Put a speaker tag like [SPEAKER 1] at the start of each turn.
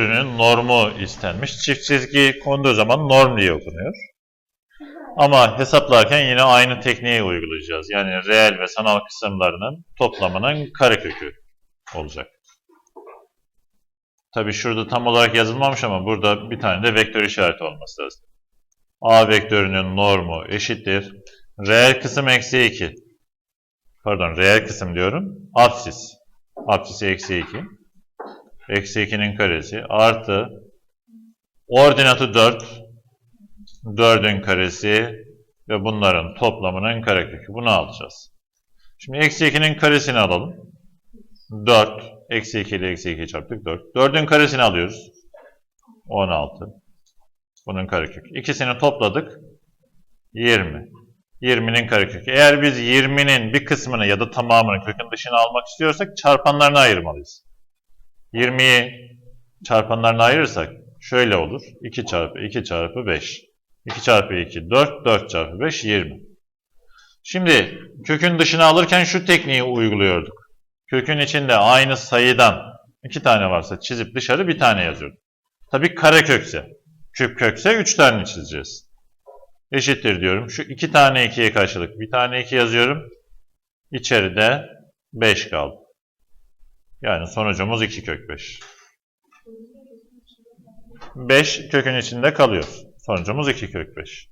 [SPEAKER 1] vektörünün normu istenmiş. Çift çizgi konduğu zaman norm diye okunuyor. Ama hesaplarken yine aynı tekniği uygulayacağız. Yani reel ve sanal kısımlarının toplamının karekökü olacak. Tabi şurada tam olarak yazılmamış ama burada bir tane de vektör işareti olması lazım. A vektörünün normu eşittir. Reel kısım eksi 2. Pardon reel kısım diyorum. Apsis. Apsis eksi 2. Eksi 2'nin karesi artı ordinatı 4. 4'ün karesi ve bunların toplamının karekökü. Bunu alacağız. Şimdi eksi 2'nin karesini alalım. 4. Eksi 2 ile eksi 2 çarptık 4. 4'ün karesini alıyoruz. 16. Bunun karekökü. İkisini topladık. 20. 20'nin karekökü. Eğer biz 20'nin bir kısmını ya da tamamını kökün dışına almak istiyorsak çarpanlarına ayırmalıyız. 20'yi çarpanlarına ayırırsak şöyle olur. 2 çarpı 2 çarpı 5. 2 çarpı 2 4, 4 çarpı 5 20. Şimdi kökün dışına alırken şu tekniği uyguluyorduk. Kökün içinde aynı sayıdan iki tane varsa çizip dışarı bir tane yazıyorduk. Tabii kare kökse, küp kökse 3 tane çizeceğiz. Eşittir diyorum. Şu iki tane 2'ye karşılık bir tane 2 yazıyorum. İçeride 5 kaldı. Yani sonucumuz 2 kök 5. 5 kökün içinde kalıyor. Sonucumuz 2 kök 5.